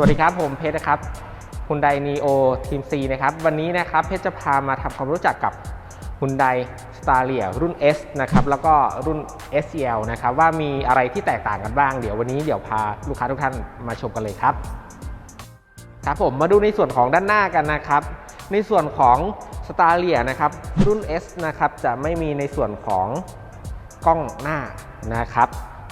วัสดีครับผมเพชรนะครับฮุนไดนีโอทีม C นะครับวันนี้นะครับเพชรจะพามาทำความรู้จักกับฮุนไดสตาร์เลียรุ่น S นะครับแล้วก็รุ่น SEL นะครับว่ามีอะไรที่แตกต่างกันบ้าง เดี๋ยววันนี้เดี๋ยวพาลูกค้าทุกท่านมาชมกันเลยครับครับผมมาดูในส่วนของด้านหน้ากันนะครับ ในส่วนของ s t a r l i a นะครับรุ่น S นะครับจะไม่มีในส่วนของกล้องหน้านะครับ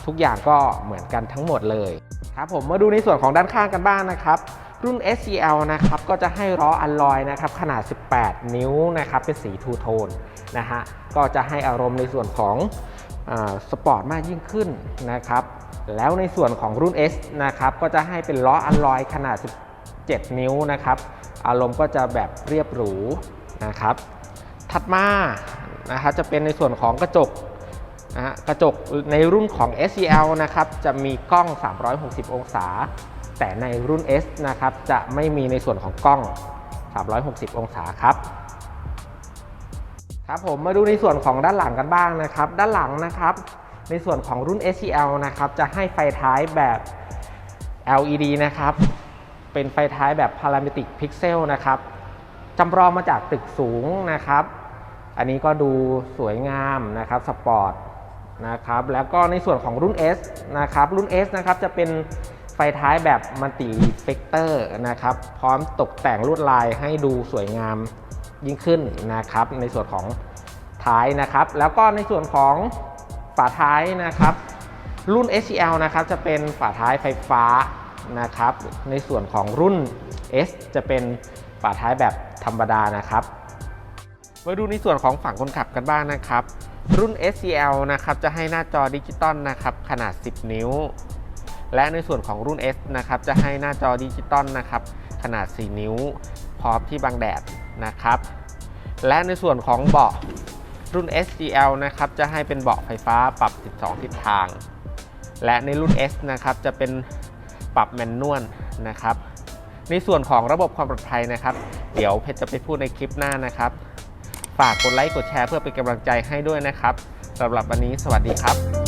ทุกอย่างก็เหมือนกันทั้งหมดเลยครับผมมาดูในส่วนของด้านข้างกันบ้างนะครับรุ่น SCL นะครับก็จะให้ล้ออัลลอยนะครับขนาด 18 นิ้วนะครับเป็นสีทูโทนนะฮะก็จะให้อารมณ์ในส่วนของสปอร์ตมากยิ่งขึ้นนะครับแล้วในส่วนของรุ่น S นะครับก็จะให้เป็นล้ออัลลอยขนาด 17 นิ้วนะครับอารมณ์ก็จะแบบเรียบหรูนะครับถัดมานะครับจะเป็นในส่วนของกระจก นะฮะกระจกในรุ่นของ SCL นะครับจะมีกล้อง 360 องศา แต่ในรุ่น S นะครับจะไม่มีในส่วนของกล้อง 360 องศาครับครับผมมาดูในส่วนของด้านหลังกันบ้างนะครับ ด้านหลังนะครับ ในส่วนของรุ่น SCL นะครับจะให้ไฟท้ายแบบ LED นะครับ เป็นไฟท้ายแบบ Parametric Pixel นะครับจำลองมาจากตึกสูงนะครับ อันนี้ก็ดูสวยงามนะครับสปอร์ต นะครับแล้วก็ในส่วนของรุ่น S นะครับรุ่น S นะครับจะเป็นไฟท้ายแบบมัลติรีเฟกเตอร์นะครับพร้อมตกแต่งลวดลายให้ดูสวยงามยิ่งขึ้นนะครับในส่วนของท้ายนะครับ แล้วก็ในส่วนของฝาท้ายนะครับ รุ่น SCL นะครับจะเป็นฝาท้ายไฟฟ้านะครับ ในส่วนของรุ่น S จะเป็นฝาท้ายแบบธรรมดานะครับ มาดูในส่วนของฝั่งคนขับกันบ้างนะครับ รุ่น SCL นะครับจะให้หน้าจอดิจิตอลนะครับขนาด 10 นิ้ว และในส่วนของรุ่น S นะครับจะให้หน้าจอดิจิตอลนะครับขนาด 4 นิ้ว พร้อมที่บังแดดนะครับ และในส่วนของเบาะรุ่น SCL นะครับจะให้เป็นเบาะไฟฟ้าปรับ 12 ทิศทาง และในรุ่น S นะครับจะเป็นปรับแมนนวลนะครับ ในส่วนของระบบความปลอดภัยนะครับ เดี๋ยวเพชรจะไปพูดในคลิปหน้านะครับ ฝากกดไลค์กดแชร์เพื่อเป็นกำลังใจให้ด้วยนะครับสำหรับวันนี้สวัสดีครับ